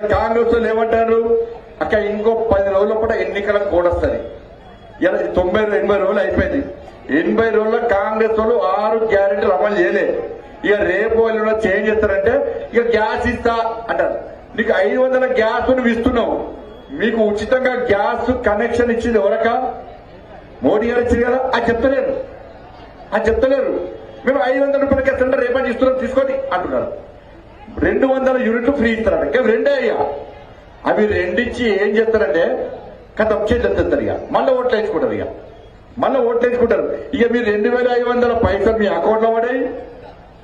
కాంగ్రెస్ వాళ్ళు ఏమంటారు అక్క ఇంకో పది రోజుల పూట ఎన్నికల కోడ్ వస్తుంది. ఇలా తొంభై ఎనభై రోజులు అయిపోయింది. ఎనభై రోజుల్లో కాంగ్రెస్ వాళ్ళు ఆరు గ్యారెంటీలు అమలు చేయలేదు. ఇక రేపు వాళ్ళు చేంజ్ చేస్తారంటే ఇక గ్యాస్ ఇస్తా అంటారు. నీకు ఐదు వందల గ్యాస్ నువ్వు ఇస్తున్నావు. మీకు ఉచితంగా గ్యాస్ కనెక్షన్ ఇచ్చింది ఎవరక మోడీ గారు ఇచ్చింది కదా? అది చెప్తలేరు. అది చెప్తలేరు. మేము ఐదు వందల రూపాయలకి ఇస్తుంటే రేపటి ఇస్తున్నాం తీసుకొని అంటున్నారు. రెండు వందల యూనిట్లు ఫ్రీ ఇస్తారంట. ఇంకా రెండే అయ్యా? అవి రెండిచ్చి ఏం చేస్తారంటే కథం చేస్తారు ఇక. మళ్ళీ ఓట్లు వేసుకుంటారు ఇక. మళ్ళీ ఓట్లు వేసుకుంటారు ఇక మీరు రెండు వేల ఐదు వందల పైసలు మీ అకౌంట్లో పడాయి.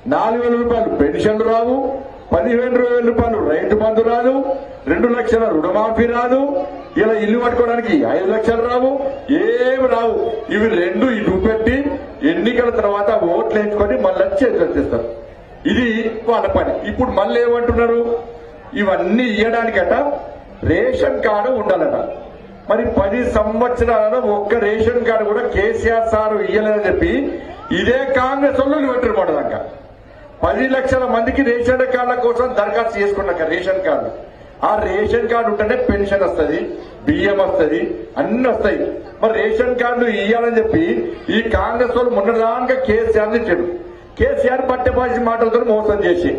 నాలుగు వేల రూపాయలు పెన్షన్లు రావు. పదిహేను వేల రూపాయలు రైతు బంధు రాదు. రెండు లక్షల రుణమాఫీ రాదు. ఇలా ఇల్లు పట్టుకోవడానికి ఐదు లక్షలు రావు. ఏమి రావు. ఇవి రెండు ఇటు పెట్టి ఎన్నికల తర్వాత ఓట్లు వేసుకొని మళ్ళీ చేతులు తెస్తారు ఇది వాళ్ళ పని. ఇప్పుడు మళ్ళీ ఏమంటున్నారు? ఇవన్నీ ఇవ్వడానికట రేషన్ కార్డు ఉండాలట. మరి పది సంవత్సరాలలో ఒక్క రేషన్ కార్డు కూడా కేసీఆర్ సార్ ఇయ్యలేదని చెప్పి ఇదే కాంగ్రెస్ వాళ్ళు పెట్టారు మొదలక పది లక్షల మందికి రేషన్ కార్డుల కోసం దరఖాస్తు చేసుకున్నాక రేషన్ కార్డు. ఆ రేషన్ కార్డు ఉంటేనే పెన్షన్ వస్తుంది బియ్యం వస్తుంది అన్ని వస్తాయి. మరి రేషన్ కార్డు ఇయ్యాలని చెప్పి ఈ కాంగ్రెస్ వాళ్ళు మొన్నదానిగా కేసీఆర్ని చెడు కేసీఆర్ పట్టెపాసి మాటలతో మోసం చేసి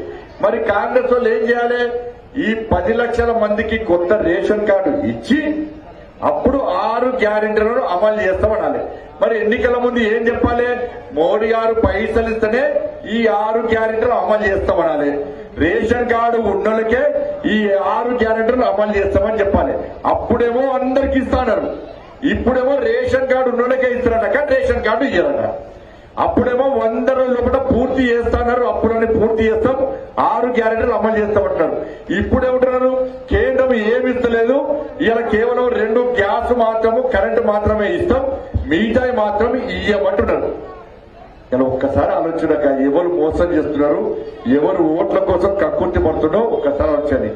మరి కాంగ్రెస్ వాళ్ళు ఏం చేయాలి? ఈ పది లక్షల మందికి కొత్త రేషన్ కార్డు ఇచ్చి అప్పుడు ఆరు గ్యారెంటీలను అమలు చేస్తామనాలి. మరి ఎన్నికల ముందు ఏం చెప్పాలి? మోడీ గారు పైసలు ఇస్తేనే ఈ ఆరు గ్యారెంటీలు అమలు చేస్తామనాలి. రేషన్ కార్డు ఉన్నోళ్ళకే ఈ ఆరు గ్యారెంటీలు అమలు చేస్తామని చెప్పాలి. అప్పుడేమో అందరికి ఇస్తాడారు ఇప్పుడేమో రేషన్ కార్డు ఉన్నోళ్ళకే ఇస్తారట రేషన్ కార్డు ఇయ్యారట. అప్పుడేమో వంద రోజుల లోపల పూర్తి చేస్తున్నారు అప్పుడని పూర్తి చేస్తాం? ఆరు గ్యారెంటీలు అమలు చేస్తామంటున్నారు. ఇప్పుడేమంటున్నారు? కేంద్రం ఏమి ఇస్తలేదు? ఇలా కేవలం రెండు గ్యాస్ మాత్రము కరెంటు మాత్రమే ఇస్తాం. మిగతాయి మాత్రం ఇయ్యమంటున్నారు. ఇలా ఒక్కసారి ఆలోచనక ఎవరు మోసం చేస్తున్నారు? ఎవరు ఓట్ల కోసం కక్కుర్తి పడుతున్నారో ఒక్కసారి ఆలోచన